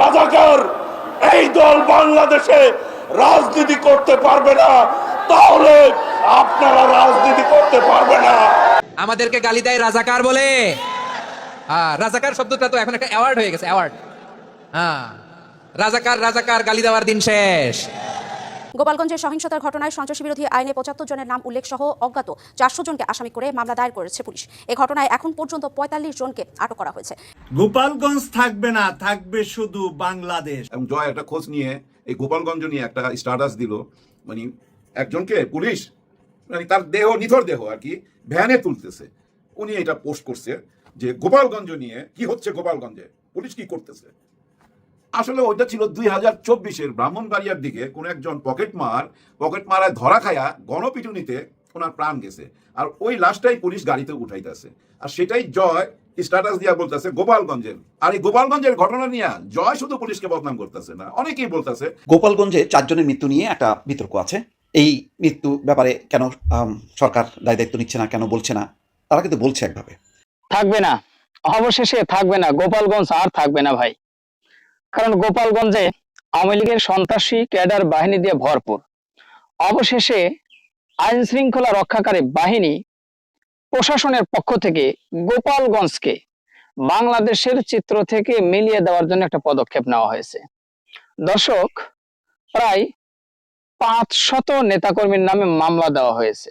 রাজাকার, এই দল বাংলাদেশে রাজনীতি করতে পারবে না, তাহলে আপনারা রাজনীতি করতে পারবে না। আমাদেরকে গালি দেয় রাজাকার বলে। হ্যাঁ রাজাকার শব্দটা তো এখন একটা অ্যাওয়ার্ড হয়ে গেছে অ্যাওয়ার্ড হ্যাঁ রাজাকার রাজাকার, গালি দেওয়ার দিন শেষ। গোপালগঞ্জের সহিংসতার ঘটনায় সন্ত্রাসী বিরোধী আইনে পঁচাত্তর জনের নাম উল্লেখ সহ অজ্ঞাত চারশো জনকে আসামি করে মামলা দায়ের করেছে পুলিশ। এ ঘটনায় এখন পর্যন্ত পঁয়তাল্লিশ জনকে আটক করা হয়েছে। গোপালগঞ্জ থাকবে না থাকবে শুধু বাংলাদেশ। এবং জয় একটা খোঁজ নিয়ে এই গোপালগঞ্জ নিয়ে একটা স্টাটাস দিল। মানে একজনকে পুলিশ মানে তার দেহ নিথর দেহ আর কি ভ্যানে তুলতেছে। উনি এটা পোস্ট করছে যে গোপালগঞ্জ নিয়ে কি হচ্ছে গোপালগঞ্জে? পুলিশ কি করতেছে? আসলে ওইটা ছিল দুই হাজার চব্বিশের ব্রাহ্মণবাড়িয়ার দিকে কোন একজন পকেট মার পকেট মারায় ধরা খায়া গণপিটুনিতে ওনার প্রাণ গেছে। আর ওই লাশটাই পুলিশ গাড়িতে উঠাইতেছে। আর সেটাই জয় স্ট্যাটাস দিয়া বলতেছে গোপালগঞ্জের। আর এই গোপালগঞ্জের ঘটনা নিয়ে জয় শুধু পুলিশকে বদনাম করতেছে না অনেকেই বলতেছে গোপালগঞ্জে চারজনের মৃত্যু নিয়ে একটা বিতর্ক আছে। এই মৃত্যু ব্যাপারে কেন সরকার দায় দায়িত্ব নিচ্ছে না কেন বলছে না? তারা কিন্তু বলছে একভাবে। থাকবে না। অবশেষে থাকবে না। গোপালগঞ্জ আর থাকবে না ভাই। কারণ গোপালগঞ্জে আওয়ামী লীগের সন্ত্রাসী ক্যাডার বাহিনী দিয়ে ভরপুর। অবশেষে আইন শৃঙ্খলা রক্ষাকারী বাহিনী প্রশাসনের পক্ষ থেকে গোপালগঞ্জকে বাংলাদেশের চিত্র থেকে মিলিয়ে দেওয়ার জন্য একটা পদক্ষেপ নেওয়া হয়েছে। দর্শক, প্রায় পাঁচ শত নেতাকর্মীর নামে মামলা দেওয়া হয়েছে।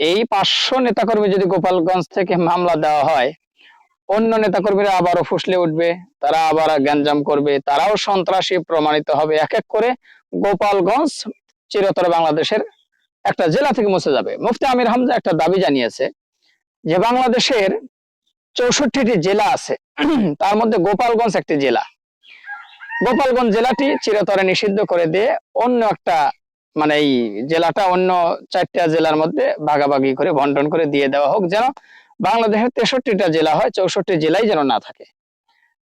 এই পাঁচশো নেতাকর্মী যদি গোপালগঞ্জ থেকে মামলা দেওয়া হয় অন্য নেতাকর্মীরা আবারও ফুসলে উঠবে, তারা আবার গ্যাঞ্জাম করবে, তারাও সন্ত্রাসী প্রমাণিত হবে। এক এক করে গোপালগঞ্জ চিরতরে বাংলাদেশের একটা জেলা থেকে মুছে যাবে। মুফতি আমির হামজা একটা দাবি জানিয়েছে যে বাংলাদেশের চৌষট্টিটি জেলা আছে, তার মধ্যে গোপালগঞ্জ একটি জেলা। গোপালগঞ্জ জেলাটি চিরতরে নিষিদ্ধ করে দিয়ে অন্য একটা মানে এই জেলাটা অন্য চারটা জেলার মধ্যে ভাগাভাগি করে বন্টন করে দিয়ে দেওয়া হোক যেন বাংলাদেশের তেষট্টিটা জেলা হয়, চৌষট্টি জেলায় যেন না থাকে।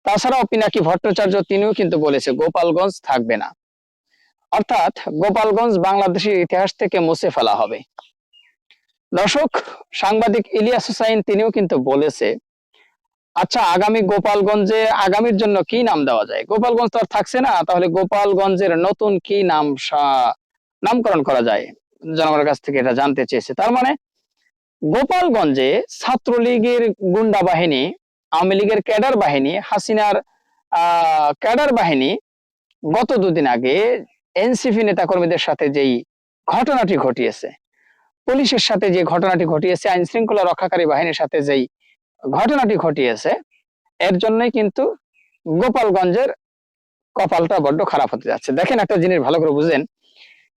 তাছাড়াও পিনাকি ভট্টাচার্য তিনিও কিন্তু বলেছে, গোপালগঞ্জ থাকবে না। অর্থাৎ গোপালগঞ্জ বাংলাদেশের ইতিহাস থেকে মুছে ফেলা হবে। দর্শক, সাংবাদিক ইলিয়াস হুসাইন তিনিও কিন্তু বলেছে আচ্ছা আগামী গোপালগঞ্জে আগামীর জন্য কি নাম দেওয়া যায়? গোপালগঞ্জ তো আর থাকছে না, তাহলে গোপালগঞ্জের নতুন কি নাম নামকরণ করা যায়? জনগণের কাছ থেকে এটা জানতে চেয়েছে। তার মানে গোপালগঞ্জে ছাত্রলীগের গুন্ডা বাহিনী, আওয়ামী লীগের ক্যাডার বাহিনী, হাসিনার ক্যাডার বাহিনী গত দুদিন আগে এনসিপি নেতাকর্মীদের সাথে যেই ঘটনাটি ঘটিয়েছে, পুলিশের সাথে যে ঘটনাটি ঘটিয়েছে আইন শৃঙ্খলা রক্ষাকারী বাহিনীর সাথে যেই ঘটনাটি ঘটিয়েছে, এর জন্যই কিন্তু গোপালগঞ্জের কপালটা বড্ড খারাপ হতে যাচ্ছে। দেখেন একটা জিনিস ভালো করে বুঝেন,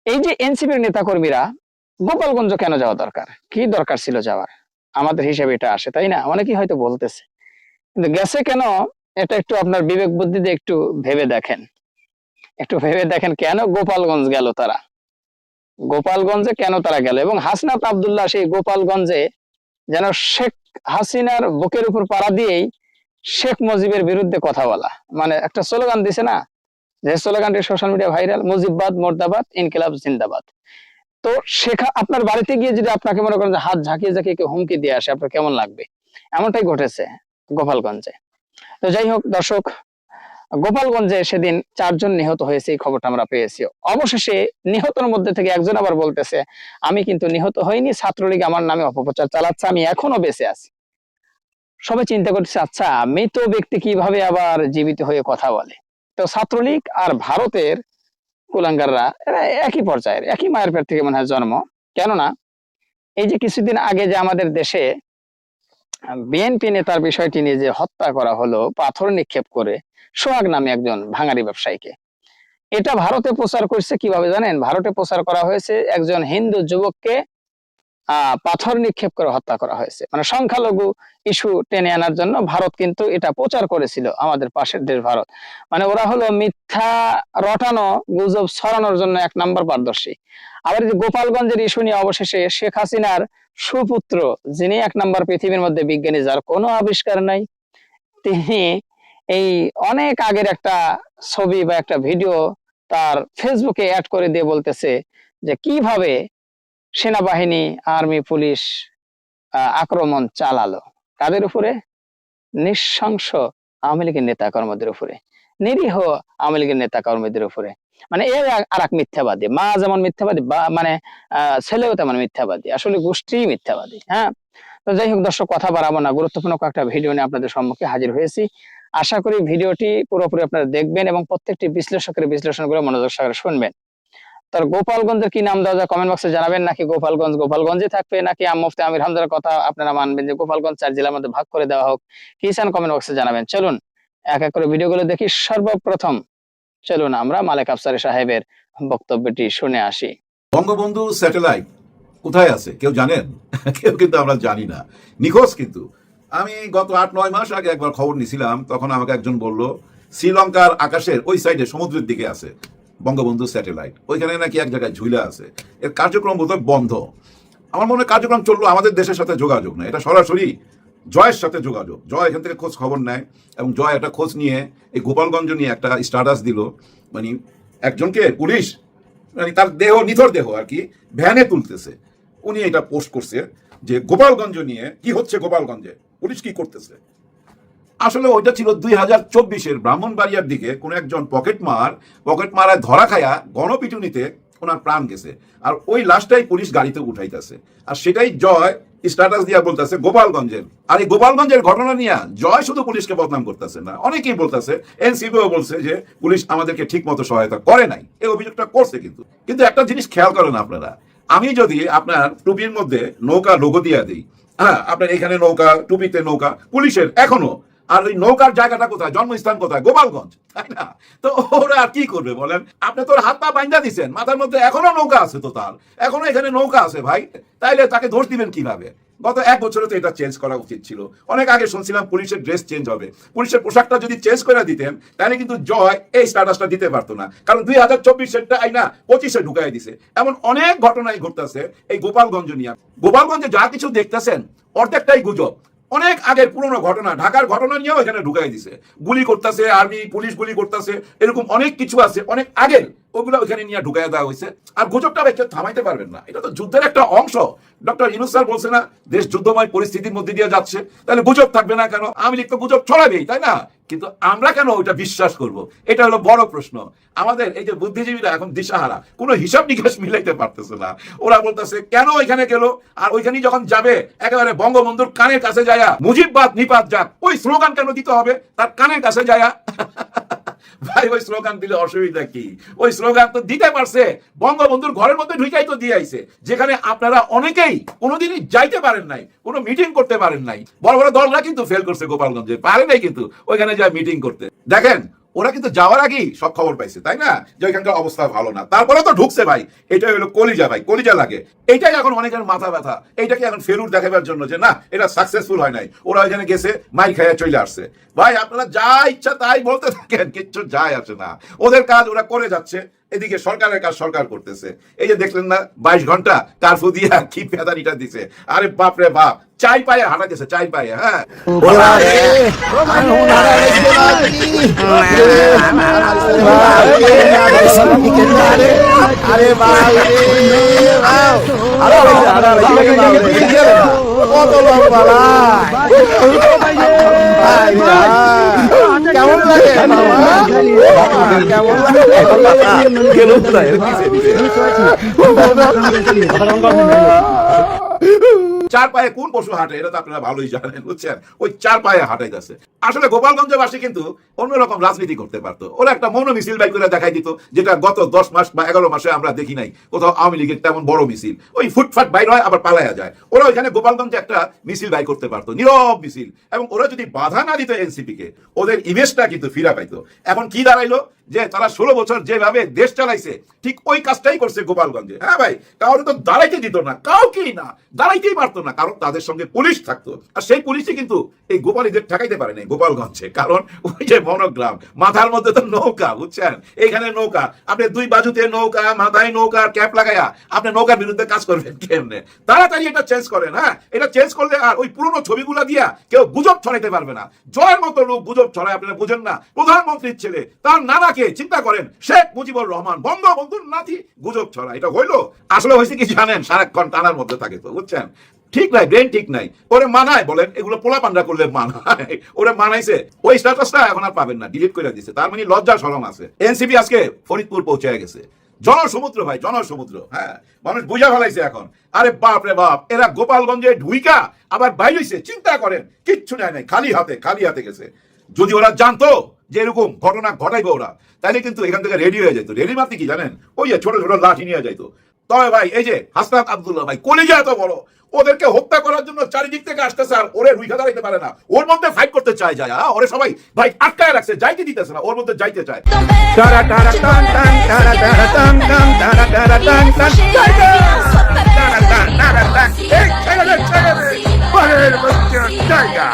এই যে এনসিপির নেতাকর্মীরা গোপালগঞ্জ কেন যাওয়া দরকার? কি দরকার ছিল যাওয়ার? আমাদের হিসেবে এটা আসে, তাই না? অনেকেই হয়তো বলতেছে। কিন্তু গেছে কেন? এটা একটু আপনার বিবেক বুদ্ধি দিয়ে একটু ভেবে দেখেন। একটু ভেবে দেখেন কেন গোপালগঞ্জ গেল তারা? গোপালগঞ্জে কেন তারা গেল? এবং হাসনাত আবদুল্লাহ সেই গোপালগঞ্জে যেন শেখ হাসিনার বুকের উপর পাড়া দিয়েই শেখ মুজিবের বিরুদ্ধে কথা বলা। মানে একটা স্লোগান দিছে না? যে স্লোগানটি সোশ্যাল মিডিয়া ভাইরাল মুজিববাদ, মোর্দাবাদ, ইনকিলাব, জিন্দাবাদ। তো শেখা, আপনার বাড়িতে গিয়ে যদি আপনাকে মনে করেন হাত ঝাঁকিয়ে ঝাঁকিয়ে কেউ হুমকি দিয়ে আসে, আপনার কেমন লাগবে? এমনটাই ঘটেছে গোপালগঞ্জে। তো যাই হোক, দর্শক, গোপালগঞ্জে সেদিন চারজন নিহত হয়েছে, এই খবরটা আমরা পেয়েছি। অবশেষে নিহতের মধ্যে থেকে একজন আবার বলতেছে, আমি কিন্তু নিহত হইনি, ছাত্রলীগ আমার নামে অপপ্রচার চালাচ্ছে, আমি এখনও বেঁচে আছি। সবাই চিন্তা করছে আচ্ছা মৃত ব্যক্তি কীভাবে আবার জীবিত হয়ে কথা বলে? তো ছাত্রলীগ আর ভারতের কুলাঙ্গাররা, এরা একই পর্যায়ের, একই মায়ের পেট থেকে মনে হয় জন্ম। কেননা, এই যে কিছুদিন আগে যে আমাদের দেশে বিএনপি নেতার বিষয়টি নিয়ে যে হত্যা করা হলো, পাথর নিক্ষেপ করে সোহাগ নামে একজন ভাঙারি ব্যবসায়ীকে, এটা ভারতে প্রচার করছে কীভাবে জানেন? ভারতে প্রচার করা হয়েছে একজন হিন্দু যুবককে পাথর নিক্ষেপ করে হত্যা করা হয়েছে। মানে সংখ্যালঘু ইস্যু টেনে আনার জন্য ভারত কিন্তু এটা প্রচার করেছিল আমাদের পাশের দেশ ভারত। মানে ওরা হলো মিথ্যা রটানো, গুজব ছড়ানোর জন্য এক নাম্বার পারদর্শী। আবার এই যে গোপালগঞ্জের ইস্যু নিয়ে অবশেষে শেখ হাসিনার সুপুত্র, যিনি এক নাম্বার পৃথিবীর মধ্যে বিজ্ঞানী, যার কোনো আবিষ্কার নাই, তিনি এই অনেক আগের একটা ছবি বা একটা ভিডিও তার ফেসবুকে অ্যাড করে দিয়ে বলতেছে যে কীভাবে সেনাবাহিনী, আর্মি, পুলিশ আক্রমণ চালালো। কাদের উপরে? নিঃশংস আওয়ামী লীগের নেতা কর্মীদের উপরে। নিরীহ আওয়ামী লীগের নেতা কর্মীদের উপরে। মানে এর আর এক মিথ্যাবাদী। মা যেমন মিথ্যাবাদী, বা মানে ছেলেও তেমন মিথ্যাবাদী। আসলে গোষ্ঠী মিথ্যাবাদী হ্যাঁ? তো যাই হোক দর্শক, কথা বাড়াবো না। গুরুত্বপূর্ণ কয়েকটা ভিডিও নিয়ে আপনাদের সম্মুখে হাজির হয়েছি। আশা করি ভিডিওটি পুরোপুরি আপনারা দেখবেন এবং প্রত্যেকটি বিশ্লেষকের বিশ্লেষণগুলো মনোযোগ সহকারে শুনবেন। তার গোপালগঞ্জের কি নাম দেওয়া যায় কমেন্ট বক্সে জানাবেন। নাকি গোপালগঞ্জ গোপালগঞ্জে থাকবে, নাকি আম আমির হামদার কথা আপনারা মানবেন যে গোপালগঞ্জ চার জেলার মধ্যে ভাগ করে দেওয়া হোক। কি চান কমেন্ট বক্সে জানাবেন। চলুন, এক এক করে ভিডিওগুলো দেখি। সর্বপ্রথম, চলুন আমরা মালেক আফসারি সাহেবের বক্তব্যটি শুনে আসি। বঙ্গবন্ধু স্যাটেলাইট কোথায় আছে? কেউ জানেন? কেউ কিন্তু আমরা জানি না। নিখোঁজ কিন্তু। আমি গত আট, নয় মাস আগে একবার খবর নিছিলাম, তখন আমাকে একজন বলল, শ্রীলঙ্কার আকাশের ওই সাইডে সমুদ্রের দিকে আছে। বঙ্গবন্ধু স্যাটেলাইট। ওইখানে নাকি এক জায়গায় ঝুলে আছে। এর কার্যক্রম বোধহয় বন্ধ। আমার মনে কার্যক্রম চলল আমাদের দেশের সাথে যোগাযোগ না এটা সরাসরি জয়ের সাথে যোগাযোগ। জয় এখান থেকে খোঁজ খবর নেয় এবং জয় একটা খোঁজ নিয়ে এই গোপালগঞ্জ নিয়ে একটা স্ট্যাটাস দিল। মানে একজনকে পুলিশ মানে তার দেহ, নিথর দেহ আর কি ভ্যানে তুলতেছে। উনি এটা পোস্ট করছে যে গোপালগঞ্জ নিয়ে কি হচ্ছে গোপালগঞ্জে? পুলিশ কি করতেছে? আসলে ওইটা ছিল দুই হাজার চব্বিশের ব্রাহ্মণবাড়িয়ার দিকে কোন একজন পকেট মার, পকেট মারায় ধরা খায়া গণপিটুনিতে ওনার প্রাণ গেছে। আর ওই লাশটাই পুলিশ গাড়িতে উঠাইতেছে। আর সেটাই জয় স্ট্যাটাস দিয়া বলতেছে গোপালগঞ্জের। আর এই গোপালগঞ্জের ঘটনা নিয়ে জয় শুধু পুলিশকে বদনাম করতেছে না, অনেকেই বলতেছে, এনসিপিও বলছে যে পুলিশ আমাদেরকে ঠিক মতো সহায়তা করে নাই। এই অভিযোগটা করছে কিন্তু। কিন্তু একটা জিনিস খেয়াল করেন আপনারা, আমি যদি আপনার টুপির মধ্যে নৌকা লোগো দিয়া দিই হ্যাঁ আপনার এখানে নৌকা, টুপিতে নৌকা, পুলিশের এখনও আর ওই নৌকার জায়গাটা কোথায়? জন্মস্থান কোথায়? গোপালগঞ্জ, তাই না? তো ওরা আর কি করবে বলেন? আপনি তোর হাত পা বাইন্দা দিচ্ছেন মাথার মধ্যে এখনও নৌকা আছে তো তার। এখনও এখানে নৌকা আছে ভাই। তাইলে তাকে দোষ দিবেন কীভাবে? গত এক বছরে তো এটা চেঞ্জ করা উচিত ছিল। অনেক আগে শুনছিলাম পুলিশের ড্রেস চেঞ্জ হবে। পুলিশের পোশাকটা যদি চেঞ্জ করে দিতেন তাহলে কিন্তু জয় এই স্ট্যাটাসটা দিতে পারতো না। কারণ দুই হাজার চব্বিশেরটা আইনা পঁচিশে ঢুকাই দিছে। এমন অনেক ঘটনাই ঘটতেছে এই গোপালগঞ্জ নিয়ে। গোপালগঞ্জে যা কিছু দেখতেছেন, অর্ধেকটাই গুজব। অনেক আগের পুরনো ঘটনা, ঢাকার ঘটনা নিয়েও এখানে ঢুকাই দিছে। গুলি করতেছে, আর্মি, পুলিশ গুলি করতেছে, এরকম অনেক কিছু আছে, অনেক আগের ওগুলো ওখানে নিয়ে ঢুকাই দেওয়া হয়েছে আর গুজবটা কেউ থামাইতে পারবেন না। এটা তো যুদ্ধের একটা অংশ। ডক্টর ইনুস স্যার বলছে না, দেশ যুদ্ধময় পরিস্থিতির মধ্যে দিয়ে যাচ্ছে, তাহলে গুজব থাকবে না কেন? আমি লিখ তো গুজব ছড়াবেই, তাই না? কিন্তু আমরা কেন ওইটা বিশ্বাস করব? এটা হলো বড় প্রশ্ন। আমাদের এই যে বুদ্ধিজীবীরা এখন দিশাহারা, কোনো হিসাব নিকাশ মিলাইতে পারতেছে না। ওরা বলতেছে, কেন ওইখানে গেল? আর ওইখানে যখন যাবে, একেবারে বঙ্গবন্ধুর কানের কাছে যায়া, মুজিববাদ নিপাত যাক, ওই স্লোগান কেন দিতে হবে? তার কানের কাছে যায়া ভাই, ওই স্লোগান দিলে অসুবিধা কি? ওই স্লোগান তো দিতে পারছে। বঙ্গবন্ধুর ঘরের মধ্যে ঢুকাই তো দিয়ে আইছে। যেখানে আপনারা অনেকেই কোনোদিনই যাইতে পারেন নাই, কোনো মিটিং করতে পারেন নাই। বড় বড় দলরা কিন্তু ফেল করছে গোপালগঞ্জে, পারে নাই কিন্তু, ওইখানে যা মিটিং করতে। দেখেন ওরা কিন্তু যাওয়ার আগেই সব খবর পাইছে, তাই না? যে ওইখানকার অবস্থা ভালো না। তারপরে তো ঢুকছে ভাই এটা হলো কলিজা ভাই, কলিজা লাগে। এটাই এখন অনেকের মাথা ব্যথা। এইটাকে এখন ফেরুর দেখাবার জন্য যে না, এটা সাকসেসফুল হয় নাই। ওরা ওইখানে গেছে, মাই খাইয়া চলে আসছে। ভাই, আপনারা যা ইচ্ছা তাই বলতে থাকেন, কিচ্ছু যায় আসে না। ওদের কাজ ওরা করে যাচ্ছে। এদিকে সরকারের কাজ সরকার করতেছে এই যে দেখলেন না বাইশ ঘণ্টা কারফু দিয়া কি পেদানিটা দিছে আরে বাপ রে বাপ চাই পায়ে হাঁটা দিছে চাই পায়ে হ্যাঁ কেমন লাগে কেমন লাগে চার পায়ে কোন পশু হাঁটে, এটা তো আপনারা ভালোই জানেন, বুঝছেন? ওই চার পায়ে হাঁটাই যাচ্ছে আসলে গোপালগঞ্জবাসী কিন্তু অন্যরকম রাজনীতি করতে পারতো। ওরা একটা মৌন মিছিল বাই করে দেখাই দিত, যেটা গত দশ মাস বা এগারো মাসে আমরা দেখি নাই। কোথাও আওয়ামী লীগের তেমন বড় মিছিল। ওই ফুটফাট বাইর হয়, আবার পালায়া যায়। ওরা ওইখানে গোপালগঞ্জে একটা মিছিল বাই করতে পারতো, নীরব মিছিল। এবং ওরা যদি বাধা না দিত এনসিপি কে ওদের ইমেজটা কিন্তু ফিরা পাইতো। এখন কি দাঁড়াইলো? যে তারা ষোলো বছর যেভাবে দেশ চালাইছে, ঠিক ওই কাজটাই করছে গোপালগঞ্জে। হ্যাঁ ভাই কাউকে তো দাঁড়াইতে দিত না। কাউকেই না, দাঁড়াইতেই পারতো না, কারণ তাদের সঙ্গে পুলিশ থাকতো। আর সেই পুলিশই কিন্তু এই গোপালীদের ঠেকাইতে পারে নাই গোপালগঞ্জে, কারণ ওই যে বনগ্রাম মাথার মধ্যে তো নৌকা, বুঝছেন? এখানে নৌকা, আপনি দুই বাজুতে নৌকা, মাথায় নৌকা, ক্যাপ লাগাইয়া আপনি নৌকার বিরুদ্ধে কাজ করবেন কেমনে? তাড়াতাড়ি এটা চেঞ্জ করেন হ্যাঁ? এটা চেঞ্জ করলে আর ওই পুরনো ছবিগুলা দিয়া কেউ গুজব ছড়াইতে পারবে না। জয়ের মতো লোক গুজব ছড়ায়, আপনারা বুঝেন না। প্রধানমন্ত্রীর ছেলে, তার নানাকে চিন্তা করেন, শেখ মুজিবুর রহমান, বঙ্গবন্ধুর নাতি, গুজব ছড়া এটা হইল? আসলে হয়েছে কি জানেন? সারাক্ষণ টানার মধ্যে থাকে তো, বুঝছেন? ঠিক নাই ব্রেন ঠিক নাই। ওরে মানায়, বলেন, এগুলো পোলা পান্ডা করলে মানায়। ওরে মানাইছে। ওই স্ট্যাটাসটা এখন আর পাবেন না ডিলিট করে দিছে। তার মানে লজ্জা শরম আছে। এনসিপি আজকে ফরিদপুর পৌঁছে গেছে। জনসমুদ্র ভাই, জনসমুদ্র হ্যাঁ। মানুষ বুঝা ফেলাইছে এখন। আরে বাপ রে বাপ, এরা গোপালগঞ্জে ঢুইকা, আবার বাইরেছে চিন্তা করেন, কিচ্ছু নেয় নাই, খালি হাতে খালি হাতে গেছে। যদি ওরা জানতো যে এরকম ঘটনা ঘটাইবে ওরা তাহলে কিন্তু এখান থেকে রেডি হয়ে যেত। রেডি মাত্র কি জানেন? ওই যে ছোট ছোট লাঠি নিয়ে যাইতো। তবে ভাই, এই যে হাসনাত আব্দুল্লাহ ভাই, কলিজা এত বড়। ওদেরকে হত্যা করার জন্য চারিদিক থেকে আসতেছে আর ওরে রুইখা দাঁড়াইতে পারে না ওর মধ্যে ফাইট করতে চায় যায় হ্যাঁ? ওরে সবাই ভাই আটকায় রাখছে যাইতে দিতেছে না ওর মধ্যে যাইতে চায় জায়গা।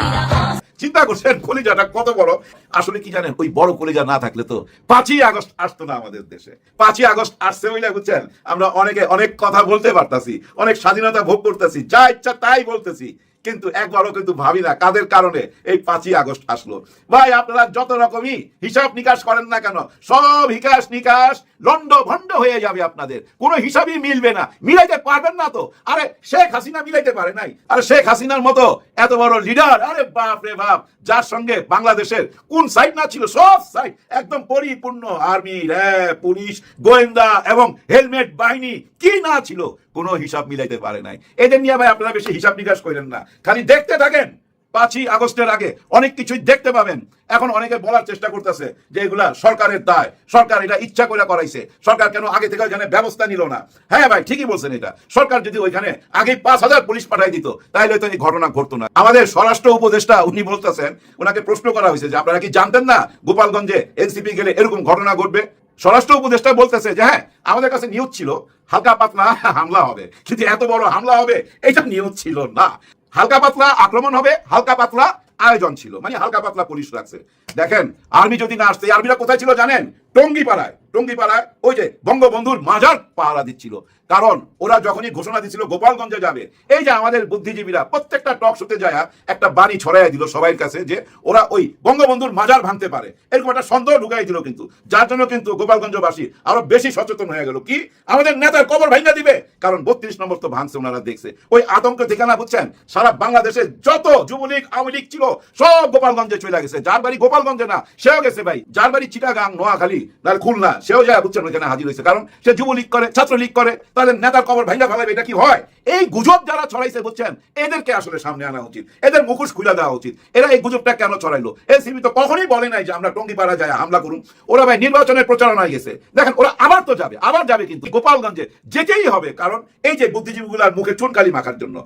চিন্তা করছেন কলিজাটা কত বড়? আসলে কি জানেন, ওই বড় কলিজা না থাকলে তো পাঁচই আগস্ট আসতো না আমাদের দেশে। পাঁচই আগস্ট আসছে বলে বুঝছেন? আমরা অনেকে অনেক কথা বলতে পারতাছি, অনেক স্বাধীনতা ভোগ করতেছি, যা ইচ্ছা তাই বলতেছি। কিন্তু একবারও কিন্তু ভাবি না কাদের কারণে এই পাঁচই আগস্ট আসলো। ভাই, আপনারা যত রকমই হিসাব নিকাশ করেন না কেন, সব হিকাশ নিকাশ লন্ড ভন্ড হয়ে যাবে আপনাদের। কোনো হিসাবই মিলবে না। মিলাইতে পারবেন না তো। আরে, শেখ হাসিনা মিলাইতে পারে নাই। আরে, শেখ হাসিনার মতো এত বড় লিডার আরে বাপ রে বাপ, যার সঙ্গে বাংলাদেশের কোন সাইড না ছিল, সব সাইড একদম পরিপূর্ণ আর্মি র্যাব পুলিশ গোয়েন্দা এবং হেলমেট বাহিনী, কি না ছিল, কোনো হিসাব মিলাইতে পারে নাই। এদের নিয়ে ভাই, আপনারা বেশি হিসাব নিকাশ করেন না। খালি দেখতে থাকেন। পাঁচই আগস্টের আগে অনেক কিছুই দেখতে পাবেন। এখন অনেকে বলার চেষ্টা করতেছে যে এগুলা সরকারের দায়। সরকার এটা ইচ্ছা করে করাইছে। সরকার কেন আগে থেকে ওইখানে ব্যবস্থা নিল না? হ্যাঁ ভাই, ঠিকই বলছেন এটা। সরকার যদি ওইখানে আগে পাঁচ হাজার পুলিশ পাঠাই দিত তাহলে তো এই ঘটনা ঘটতো না। আমাদের স্বরাষ্ট্র উপদেষ্টা উনি বলতেছেন ওনাকে প্রশ্ন করা হয়েছে যে আপনারা কি জানতেন না গোপালগঞ্জে এনসিপি গেলে এরকম ঘটনা ঘটবে? স্বরাষ্ট্র উপদেষ্টা বলতেছে যে হ্যাঁ আমাদের কাছে নিউজ ছিল, হালকা পাতলা হামলা হবে। কিন্তু এত বড় হামলা হবে, এটা নিউজ ছিল না। হালকা পাতলা আক্রমণ হবে, হালকা পাতলা আয়োজন ছিল। মানে হালকা পাতলা পুলিশ রাখছে দেখেন আর্মি যদি না আসতে আর্মিরা কোথায় ছিল জানেন? টঙ্গি পাড়ায় টঙ্গি পাড়ায় ওই যে বঙ্গবন্ধুর মাজার পাহারা দিচ্ছিল। কারণ ওরা যখনই ঘোষণা দিচ্ছিল গোপালগঞ্জে যাবে। এই যে আমাদের বুদ্ধিজীবীরা প্রত্যেকটা টক শুতে যায় একটা বাণী ছড়াই দিল সবাই কাছে যে ওরা ওই বঙ্গবন্ধুর মাজার ভাঙতে পারে। এরকম একটা সন্দেহ ঢুকাই দিল কিন্তু। যার জন্য কিন্তু গোপালগঞ্জবাসী আরও বেশি সচেতন হয়ে গেল। কি? আমাদের নেতার কবর ভাঙা দিবে। কারণ বত্রিশ নম্বর তো ভাঙছে ওনারা দেখছে। ওই আতঙ্ক ঠিকানা বুঝছেন? সারা বাংলাদেশে যত যুবলীগ আওয়ামী লীগ ছিল, সব গোপালগঞ্জে চলে গেছে। যার বাড়ি গোপালগঞ্জে না, সেও গেছে ভাই। যার বাড়ি চিটাগাং, নোয়াখালী নাহলে খুলনা সেও যায় বুঝছেন ওইখানে হাজির হয়েছে। কারণ সে যুবলীগ করে, ছাত্রলীগ করে তাদের নেতার কবর ভাঙা ফেলাবে, এটা কি হয়? এই গুজব যারা ছড়াইছে, বুঝছেন, এদেরকে আসলে সামনে আনা উচিত। এদের মুখোশ খুলে দেওয়া উচিত। এরা এই গুজবটা কেন ছড়াইলো? এনসিপি তো কখনোই বলে নাই যে আমরা টঙ্গিপাড়া যায় হামলা করুন। ওরা ভাই নির্বাচনের প্রচারণায় গেছে। দেখেন, ওরা আবার তো যাবে, আবার যাবে কিন্তু গোপালগঞ্জে, যেতেই হবে। কারণ এই যে বুদ্ধিজীবীগুলার মুখে চুনকালি মাখার জন্য।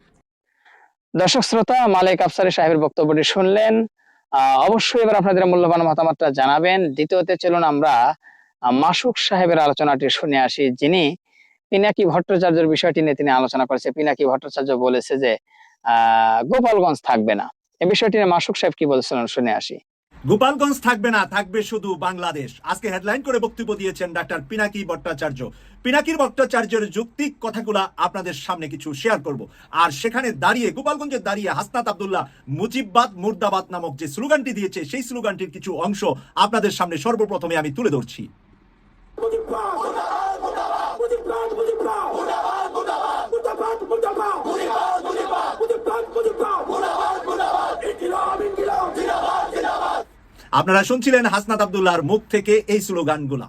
দর্শক শ্রোতা, মালিক আফসারি সাহেবের বক্তব্যটি শুনলেন। অবশ্যই এবার আপনাদের মূল্যবান মতামতটা জানাবেন। দ্বিতীয়তে চলুন আমরা মাসুক সাহেবের আলোচনাটি শুনে আসি, যিনি পিনাকি ভট্টাচার্যের বিষয়টি নিয়ে তিনি আলোচনা করেছে। পিনাকি ভট্টাচার্য বলেছে যে, আহ, গোপালগঞ্জ থাকবে না। এ বিষয়টি নিয়ে মাসুক সাহেব কি বলছিলেন শুনে আসি। গোপালগঞ্জ থাকবে না, থাকবে শুধু বাংলাদেশ। আজকে হেডলাইন করে বক্তব্য দিয়েছেন ডাক্তার পিনাকি ভট্টাচার্য। পিনাকির ভট্টাচার্যের যৌক্তিক কথাগুলা আপনাদের সামনে কিছু শেয়ার করব। আর সেখানে দাঁড়িয়ে, গোপালগঞ্জে দাঁড়িয়ে হাসনাত আবদুল্লাহ মুজিববাদ মুর্দাবাদ নামক যে স্লোগানটি দিয়েছে, সেই স্লোগানটির কিছু অংশ আপনাদের সামনে সর্বপ্রথমে আমি তুলে ধরছি। আপনারা শুনছিলেন হাসনাত আবদুল্লাহর মুখ থেকে এই স্লোগানগুলা।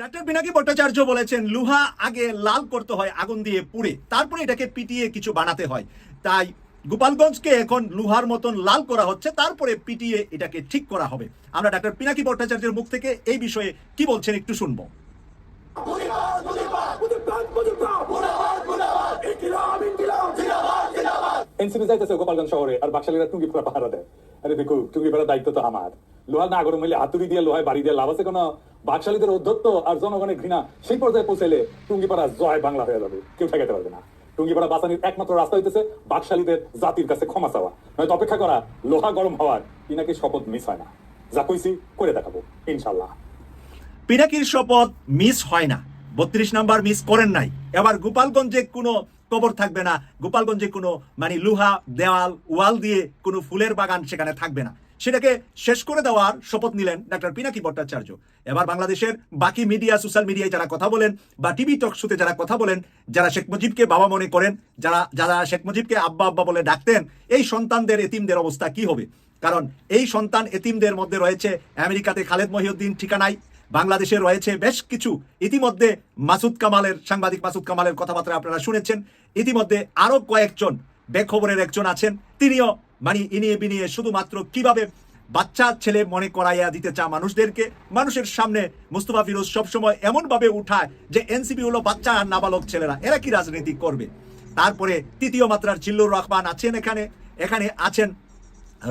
ডাক্তার পিনাকি ভট্টাচার্য বলেছেন, লোহা আগে লাল করতে হয়, আগুন দিয়ে পুড়ে। তারপরে এটাকে পিটিয়ে কিছু বানাতে হয়। তাই গোপালগঞ্জকে এখন লোহার মতন লাল করা হচ্ছে, তারপরে পিটিয়ে এটাকে ঠিক করা হবে। আমরা ডাক্তার পিনাকি ভট্টাচার্যের মুখ থেকে এই বিষয়ে কি বলছেন একটু শুনব। এনসিপি যাইতেছে গোপালগঞ্জ শহরে, আর বাকশালীরা টুঙ্গিপাড়া পাহারা দেয়। আরে দেখো টুঙ্গি টুঙ্গিপাড়ার দায়িত্ব তো আমার। লোহা না গরম হইলে হাতুড়ি দিয়ে লোহায় বাড়ি দিয়ে লাভ আছে কোনো? বাকশালীদের অধ্যত্ত আর জনগণের ঘৃণা সেই পর্যায়ে পৌঁছাইলে টুঙ্গিপাড়া জয় বাংলা হয়ে যাবে। কেউ ঠেকাতে পারবে না। টুঙ্গিপাড়া বাঁচানির একমাত্র রাস্তা হইতেছে বাকশালীদের জাতির কাছে ক্ষমা চাওয়া। নয়তো অপেক্ষা করা লোহা গরম হওয়ার ইনাকে শপথ মিস হয় না। যা কইছি করে দেখাবো ইনশাল্লাহ পিনাকির শপথ মিস হয় না। বত্রিশ নাম্বার মিস করেন নাই। এবার গোপালগঞ্জে কোনো কবর থাকবে না। গোপালগঞ্জে কোনো মানে লুহা দেওয়াল, ওয়াল দিয়ে কোনো ফুলের বাগান সেখানে থাকবে না। সেটাকে শেষ করে দেওয়ার শপথ নিলেন ডাক্তার পিনাকি ভট্টাচার্য। এবার বাংলাদেশের বাকি মিডিয়া সোশ্যাল মিডিয়ায় যারা কথা বলেন বা টিভি টক শোতে যারা কথা বলেন, যারা শেখ মুজিবকে বাবা মনে করেন, যারা যারা শেখ মুজিবকে আব্বা আব্বা বলে ডাকতেন, এই সন্তানদের, এতিমদের অবস্থা কি হবে? কারণ এই সন্তান, এতিমদের মধ্যে রয়েছে আমেরিকাতে খালেদ মহিউদ্দিন ঠিকানায়, বাংলাদেশে রয়েছে বেশ কিছু ইতিমধ্যে মাসুদ কামালের, সাংবাদিক মাসুদ কামালের কথাবার্তা আপনারা শুনেছেন। ইতিমধ্যে আরও কয়েকজন বেখবরের একজন আছেন। তিনিও মানে ইনিয়ে বিনিয়ে শুধুমাত্র কীভাবে বাচ্চা, ছেলে মনে করাইয়া দিতে চা মানুষদেরকে, মানুষের সামনে মুস্তফা ফিরোজ সবসময় এমনভাবে উঠায় যে এনসিপি হলো বাচ্চা আর নাবালক ছেলেরা। এরা কি রাজনীতি করবে? তারপরে তৃতীয় মাত্রার জিল্লুর রহমান আছেন এখানে। এখানে আছেন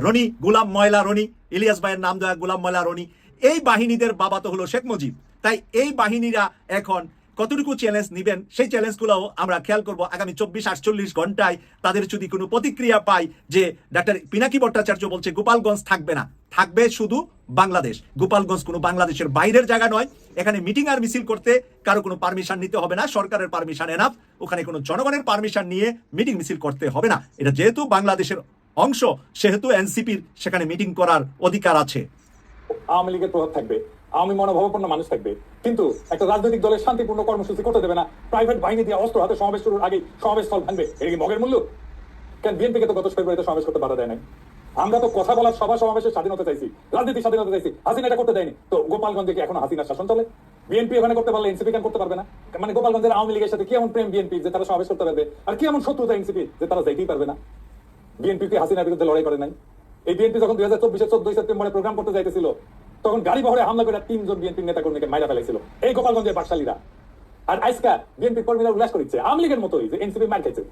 রনি, গুলাম ময়লা রনি, ইলিয়াস ভাইয়ের নাম দেওয়া গুলাম ময়লা রনি। এই বাহিনীদের বাবা তো হলো শেখ মুজিব। তাই এই বাহিনীরা এখন কতটুকু চ্যালেঞ্জ নিবেন, সেই চ্যালেঞ্জগুলোও আমরা খেয়াল করব আগামী চব্বিশ, আটচল্লিশ ঘন্টায়। তাদের যদি কোনো প্রতিক্রিয়া পাই যে ডাক্তার পিনাকি ভট্টাচার্য বলছে গোপালগঞ্জ থাকবে না, থাকবে শুধু বাংলাদেশ। গোপালগঞ্জ কোনো বাংলাদেশের বাইরের জায়গা নয়, এখানে মিটিং আর মিছিল করতে কারও কোনো পারমিশন নিতে হবে না, সরকারের পারমিশন এনাফ ওখানে কোনো জনগণের পারমিশন নিয়ে মিটিং মিছিল করতে হবে না। এটা যেহেতু বাংলাদেশের অংশ, সেহেতু এনসিপির সেখানে মিটিং করার অধিকার আছে। আওয়ামী লীগের প্রভাব থাকবে। আওয়ামী মনোভাবাপন্ন মানুষ থাকবে। কিন্তু একটা রাজনৈতিক দলের শান্তিপূর্ণ কর্মসূচি করতে দেবে না। প্রাইভেট বাহিনী দিয়ে অস্ত্র হাতে সমাবেশ শুরুর আগে সমাবেশ স্থল ভাঙবে। এটা কি মগের মূল্য? কেন বিএনপিকে তো গত ফেব্রুয়ারিতে সমাবেশ করতে বাধা দেয় নাই। আমরা তো কথা বলার সভা সমাবেশের স্বাধীনতা চাইছি, রাজনীতির স্বাধীনতা চাইছি। হাসিনা এটা করতে দেয়নি। তো গোপালগঞ্জে কি এখন হাসিনা শাসন চলে? বিএনপি ওখানে করতে পারলে এনসিপি কেন করতে পারবে না? মানে গোপালগঞ্জের আওয়ামী লীগের সাথে কি এমন প্রেম বিএনপি যে তারা সমাবেশ করতে পারবে? আর কি এমন শত্রুতা এনসিপি যে তারা যাইতেই পারবে না? বিএনপি কি হাসিনার বিরুদ্ধে লড়াই করে নাই? এই বিএনপি যখন দুই হাজার চব্বিশে চোদ্দই সেপ্টেম্বরে প্রোগ্রাম করতে যাইতেছিল তখন গাড়ি বহরে হামলা করে তিনজন বিএনপির নেতা কর্মীকে মাইরা ফেলাইছিল। এই গোপালগঞ্জের বাকশালীরা। আর আজকা বিএনপি কর্মীরা উল্লাস করেছে আমলিগের লীগের মতোই যে এনসিপি মার খাইছে।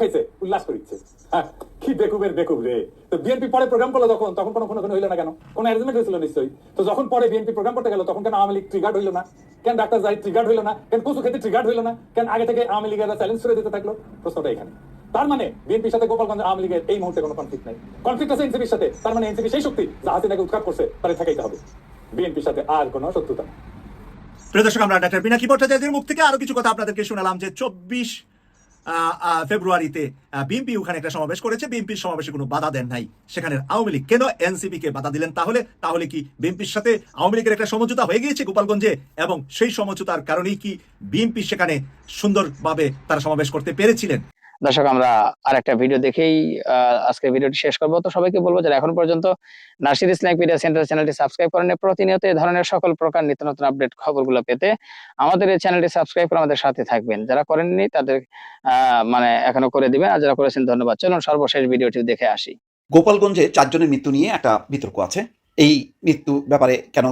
খাইছে উল্লাস করিচ্ছে হ্যাঁ, কি বেকুবের বেকুব রে। তো বিএনপি পরে প্রোগ্রাম করল তখন কোনো কোনো হইল না কেন? কোনো অ্যারেঞ্জমেন্ট হয়েছিল নিশ্চয়ই? তো যখন পরে বিএনপি প্রোগ্রাম করতে গেল তখন কেন আওয়ামী লীগ ট্রিগার্ড হইল না? কেন ডাক্তার জাহিদ ট্রিগার্ড হইল না? কেন ট্রিগার্ড হইল না? কেন আগে থেকে আওয়ামী চ্যালেঞ্জ করে দিতে থাকল? প্রশ্নটা এখানে। তার মানে বিএনপির সাথে গোপালগঞ্জ আওয়ামী লীগের এই মুহূর্তে কোনো কনফ্লিক্ট নাই। কনফ্লিক্ট আছে এনসিপির সাথে। তার মানে এনসিপি সেই শক্তি যা হাসিনাকে উৎখাত করছে তারে থাকাইতে হবে। বিএনপির সাথে আর কোনো শত্রুতা প্রিয় দর্শক আমরা ডাক্তার পিনাকি ভট্টাচার্যের মুখ থেকে আরও কিছু কথা আপনাদেরকে শোনালাম যে চব্বিশ ফেব্রুয়ারিতে বিএনপি ওখানে একটা সমাবেশ করেছে। বিএনপির সমাবেশে কোনো বাধা দেন নাই। সেখানে আওয়ামী লীগ কেন এনসিপি কে বাধা দিলেন তাহলে? তাহলে কি বিএনপির সাথে আওয়ামী লীগের একটা সমঝোতা হয়ে গিয়েছে গোপালগঞ্জে? এবং সেই সমঝোতার কারণেই কি বিএনপি সেখানে সুন্দরভাবে তারা সমাবেশ করতে পেরেছিলেন? দর্শক আমরা আরেকটা ভিডিও দেখেই আহ, আজকের ভিডিওটি শেষ করব। তো সবাইকে বলব যারা এখন পর্যন্ত নার্সির ইসলামিক মিডিয়া সেন্টার চ্যানেলটি সাবস্ক্রাইব করেন প্রতিনিয়ত এই ধরনের সকল প্রকার নিত্য নতুন আপডেট খবরগুলো পেতে আমাদের এই চ্যানেলটি সাবস্ক্রাইব করে আমাদের সাথে থাকবেন। যারা করেননি তাদের মানে এখনও করে দিবেন আর যারা করেছেন ধন্যবাদ। চলুন সর্বশেষ ভিডিওটি দেখে আসি। গোপালগঞ্জে চারজনের মৃত্যু নিয়ে একটা বিতর্ক আছে। এই মৃত্যু ব্যাপারে কেন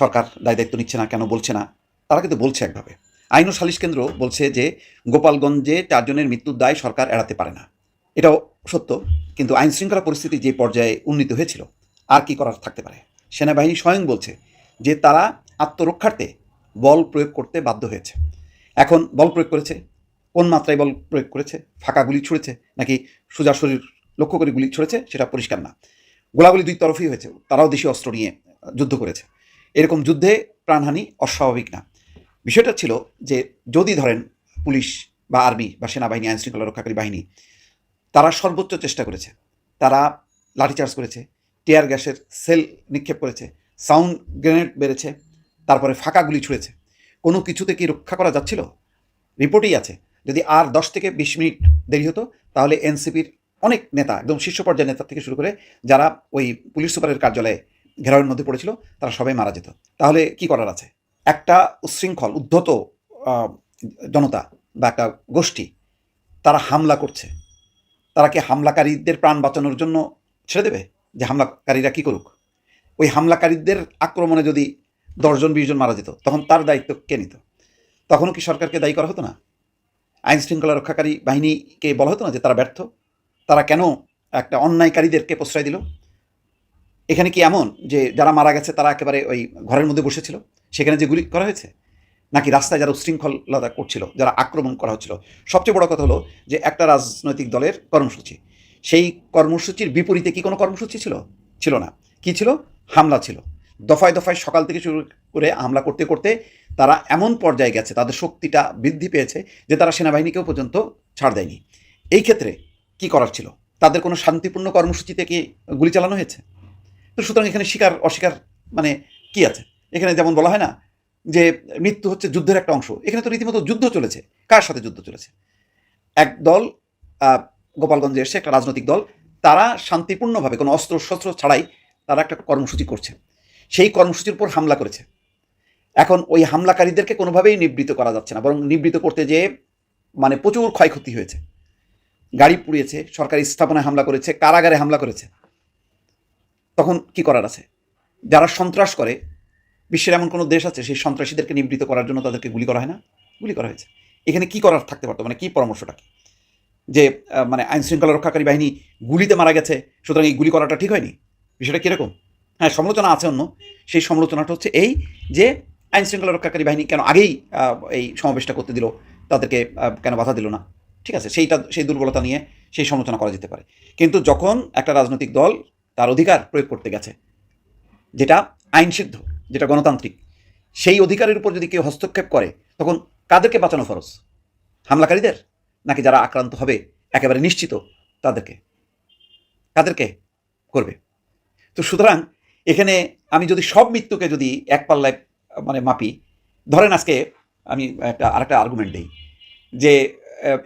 সরকার দায় দায়িত্ব নিচ্ছে না কেন বলছে না? তারা কিন্তু বলছে একভাবে। আইন ও সালিশ কেন্দ্র বলছে যে গোপালগঞ্জে চারজনের মৃত্যুর দায় সরকার এড়াতে পারে না। এটাও সত্য, কিন্তু আইন শৃঙ্খলা পরিস্থিতি যে পর্যায়ে উন্নীত হয়েছিল, আর কি করার থাকতে পারে? সেনাবাহিনী স্বয়ং বলছে যে তারা আত্মরক্ষার্থে বল প্রয়োগ করতে বাধ্য হয়েছে। এখন বল প্রয়োগ করেছে? কোন মাত্রায় বল প্রয়োগ করেছে? ফাঁকা গুলি ছুঁড়েছে? নাকি সোজা শরীর লক্ষ্য করে গুলি ছুঁড়েছে? সেটা পরিষ্কার না। গোলাগুলি দুই তরফই হয়েছে, তারাও দেশীয় অস্ত্র নিয়ে যুদ্ধ করেছে। এরকম যুদ্ধে প্রাণহানি অস্বাভাবিক না। বিষয়টা ছিল যে যদি ধরেন পুলিশ বা আর্মি বা সেনাবাহিনী আইন শৃঙ্খলা রক্ষাকারী বাহিনী, তারা সর্বোচ্চ চেষ্টা করেছে। তারা লাঠিচার্জ করেছে, টিয়ার গ্যাসের সেল নিক্ষেপ করেছে, সাউন্ড গ্রেনেড বেড়েছে, তারপরে ফাঁকা গুলি ছুঁড়েছে। কোনো কিছুতে কি রক্ষা করা যাচ্ছিল? রিপোর্টেই আছে। যদি আর দশ থেকে বিশ মিনিট দেরি হতো, তাহলে এনসিপির অনেক নেতা, একদম শীর্ষ পর্যায়ের নেতা থেকে শুরু করে যারা ওই পুলিশ সুপারের কার্যালয়ে ঘেরাওয়ের মধ্যে পড়েছিল, তারা সবাই মারা যেত। তাহলে কি করার আছে? একটা উচ্ছৃঙ্খল উদ্ধত জনতা বা একটা গোষ্ঠী, তারা হামলা করছে। তারা কি হামলাকারীদের প্রাণ বাঁচানোর জন্য ছেড়ে দেবে? যে হামলাকারীরা কি করুক? ওই হামলাকারীদের আক্রমণে যদি দশজন বিশজন মারা যেত, তখন তার দায়িত্ব কে নিত? তখনও কি সরকারকে দায়ী করা হতো না? আইন শৃঙ্খলা রক্ষাকারী বাহিনীকে বলা হতো না যে তারা ব্যর্থ? তারা কেন একটা অন্যায়কারীদেরকে প্রশ্রয় দিল? এখানে কি এমন যে যারা মারা গেছে তারা একেবারে ওই ঘরের মধ্যে বসেছিল? সেখানে যে গুলি করা হয়েছে? নাকি রাস্তায় যারা উশৃঙ্খলতা করছিল, যারা আক্রমণ করা হচ্ছিল? সবচেয়ে বড় কথা হলো যে একটা রাজনৈতিক দলের কর্মসূচি। সেই কর্মসূচির বিপরীতে কি কোনো কর্মসূচি ছিল? ছিল না। কি ছিল? হামলা ছিল। দফায় দফায় সকাল থেকে শুরু করে হামলা করতে করতে তারা এমন পর্যায়ে গেছে, তাদের শক্তিটা বৃদ্ধি পেয়েছে যে তারা সেনাবাহিনীকেও পর্যন্ত ছাড় দেয়নি। এই ক্ষেত্রে কি করার ছিল? তাদের কোনো শান্তিপূর্ণ কর্মসূচিতে কি গুলি চালানো হয়েছে? তো সুতরাং এখানে শিকার অস্বীকার মানে কি আছে? এখানে যেমন বলা হয় না যে মৃত্যু হচ্ছে যুদ্ধের একটা অংশ। এখানে তো রীতিমতো যুদ্ধ চলেছে। কার সাথে যুদ্ধ চলেছে? এক দল গোপালগঞ্জে এসে একটা রাজনৈতিক দল। তারা শান্তিপূর্ণভাবে কোনো অস্ত্র শস্ত্র ছাড়াই তারা একটা কর্মসূচি করছে। সেই কর্মসূচির উপর হামলা করেছে। এখন ওই হামলাকারীদেরকে কোনোভাবেই নিবৃত করা যাচ্ছে না। বরং নিবৃত করতে যেয়ে মানে প্রচুর ক্ষয়ক্ষতি হয়েছে। গাড়ি পুড়িয়েছে, সরকারি স্থাপনায় হামলা করেছে, কারাগারে হামলা করেছে। তখন কি করার আছে? যারা সন্ত্রাস করে, বিশ্বের এমন কোনো দেশ আছে, সেই সন্ত্রাসীদেরকে নিবৃত করার জন্য তাদেরকে গুলি করা হয় না? গুলি করা হয়েছে। এখানে কি করার থাকতে পারতো? মানে কি পরামর্শটা কি? যে মানে আইন শৃঙ্খলা রক্ষাকারী বাহিনী গুলিতে মারা গেছে, সুতরাং এই গুলি করাটা ঠিক হয়নি? বিষয়টা কীরকম? হ্যাঁ সমালোচনা আছে অন্য। সেই সমালোচনাটা হচ্ছে এই যে আইন শৃঙ্খলা রক্ষাকারী বাহিনী কেন আগেই এই সমাবেশটা করতে দিল, তাদেরকে কেন বাধা দিল না? ঠিক আছে, সেইটা, সেই দুর্বলতা নিয়ে সেই সমালোচনা করা যেতে পারে। কিন্তু যখন একটা রাজনৈতিক দল তার অধিকার প্রয়োগ করতে গেছে, যেটা আইনসিদ্ধ যেটা গণতান্ত্রিক। সেই অধিকারের উপর যদি কেউ হস্তক্ষেপ করে, তখন কাদেরকে বাঁচানো ফরজ? হামলাকারীদের? নাকি যারা আক্রান্ত হবে, একেবারে নিশ্চিত তাদেরকে? কাদেরকে করবে? তো সুতরাং এখানে আমি যদি সব মৃত্যুকে যদি এক পাল্লায় মানে মাপি, ধরেন আজকে আমি একটা, আরেকটা আর্গুমেন্ট দিই, যে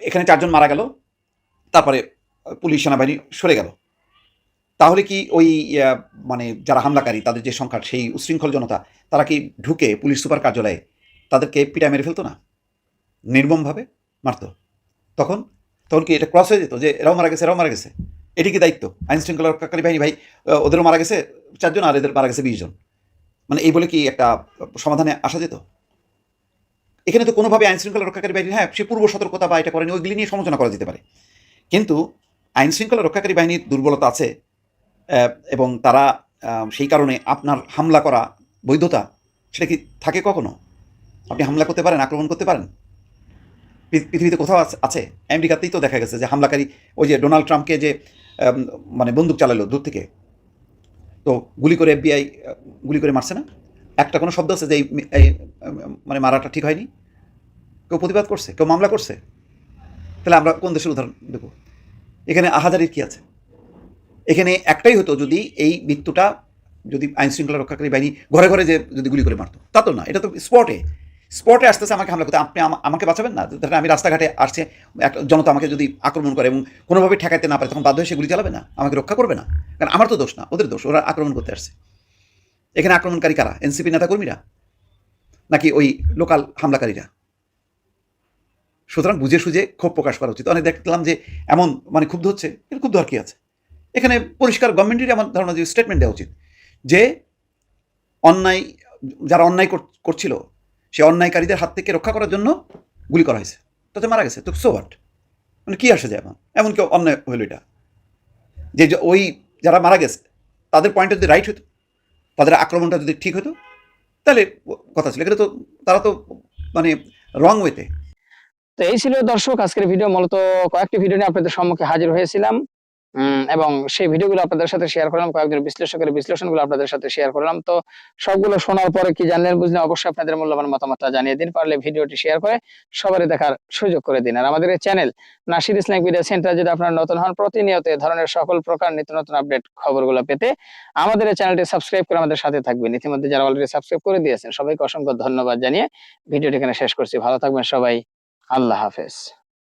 এখানে চারজন মারা গেল, তারপরে পুলিশ, সেনাবাহিনী সরে গেল। তাহলে কি ওই মানে যারা হামলাকারী, তাদের যে সংখ্যা, সেই উশৃঙ্খল জনতা, তারা কি ঢুকে পুলিশ সুপার কার্যালয়ে তাদেরকে পিটা মেরে ফেলতো না? নির্মমভাবে মারতো। তখন তখন কি এটা ক্রস হয়ে যেত যে এরাও মারা গেছে, এরাও মারা গেছে? এটি কি দায়িত্ব? আইন শৃঙ্খলা রক্ষাকারী বাহিনী, ভাই ওদেরও মারা গেছে চারজন আর এদের মারা গেছে বিশ জন। মানে এই বলে কি একটা সমাধানে আসা যেত? এখানে তো কোনোভাবে আইন শৃঙ্খলা রক্ষাকারী বাহিনী হ্যাঁ সে পূর্ব সতর্কতা বা এটা করেনি, ওইগুলি নিয়ে সমালোচনা করা যেতে পারে। কিন্তু আইন শৃঙ্খলা রক্ষাকারী বাহিনীর দুর্বলতা আছে এবং তারা সেই কারণে আপনার হামলা করা বৈধতা সেটা কি থাকে কখনো? আপনি হামলা করতে পারেন আক্রমণ করতে পারেন? পৃথিবীতে কোথাও আছে- আমেরিকাতেই তো দেখা গেছে যে হামলাকারী ওই যে ডোনাল্ড ট্রাম্পকে যে মানে বন্দুক চালালো দূর থেকে। তো গুলি করে এফবিআই গুলি করে মারছে না? একটা কোনো শব্দ আছে যে এই, মানে মারাটা ঠিক হয়নি? কেউ প্রতিবাদ করছে? কেউ মামলা করছে? তাহলে আমরা কোন দেশের উদাহরণ দেবো? এখানে আহাজারির কি আছে? এখানে একটাই হতো যদি এই মৃত্যুটা যদি আইন শৃঙ্খলা রক্ষাকারী বাহিনী ঘরে ঘরে যে যদি গুলি করে মারতো। তা তো না, এটা তো স্পটে। স্পটে আসতেছে আমাকে হামলা করতে, আপনি আমা- আমাকে বাঁচাবেন না? ধরেন আমি রাস্তাঘাটে আসছে একটা জনতা আমাকে যদি আক্রমণ করে এবং কোনোভাবে ঠেকাইতে না পারে, তখন বাধ্য হয়ে সে গুলি চালাবে না? আমাকে রক্ষা করবে না? কারণ আমার তো দোষ না, ওদের দোষ, ওরা আক্রমণ করতে আসছে। এখানে আক্রমণকারী কারা? এনসিপি নেতাকর্মীরা? নাকি ওই লোকাল হামলাকারীরা? সুতরাং বুঝে সুঝে ক্ষোভ প্রকাশ করা উচিত। অনেক দেখলাম যে এমন মানে ক্ষুব্ধ হচ্ছে এর ক্ষুব্ধ আর কি আছে? এখানে পরিষ্কার গভর্নমেন্টেরই আমার ধারণা যে স্টেটমেন্ট দেওয়া উচিত, যে অন্যায়, যারা অন্যায় করছিল, সে অন্যায়কারীদের হাত থেকে রক্ষা করার জন্য গুলি করা হয়েছে। তাতে মারা গেছে। তো সো হোয়াট মানে কী আসে যায় এমন এমন কেউ অন্যায় হলো এটা? যে ওই যারা মারা গেছে, তাদের পয়েন্টটা যদি রাইট হতো? তাদের আক্রমণটা যদি ঠিক হতো? তাহলে কথা ছিল। এখানে তো তারা তো মানে রং ওয়েতে তো। এই ছিল দর্শক, আজকের ভিডিও মূলত কয়েকটি ভিডিও নিয়ে আপনাদের সম্মুখে হাজির হয়েছিলাম। এবং সেই ভিডিওগুলো আপনাদের সাথে শেয়ার করলাম, কয়েকজন বিশ্লেষকের বিশ্লেষণগুলো আপনাদের সাথে শেয়ার করলাম। তো সবগুলো শোনার পরে কি জানলেন, বুঝলেন, অবশ্যই আপনাদের মূল্যবান মতামতটা জানিয়ে দিন, পারলে ভিডিওটি শেয়ার করে সবারই দেখার সুযোগ করে দিন। আর আমাদের এই channel Nasir Islamic media centre যদি আপনারা নতুন হন, প্রতিনিয়ত এ ধরনের সকল প্রকার নিত্য নতুন আপডেট খবরগুলো পেতে আমাদের এই চ্যানেলটি সাবস্ক্রাইব করে আমাদের সাথে থাকবেন। ইতিমধ্যে যারা অলরেডি সাবস্ক্রাইব করে দিয়েছেন, সবাইকে অসংখ্য ধন্যবাদ জানিয়ে ভিডিওটি এখানে শেষ করছি। ভালো থাকবেন সবাই। আল্লাহ হাফেজ।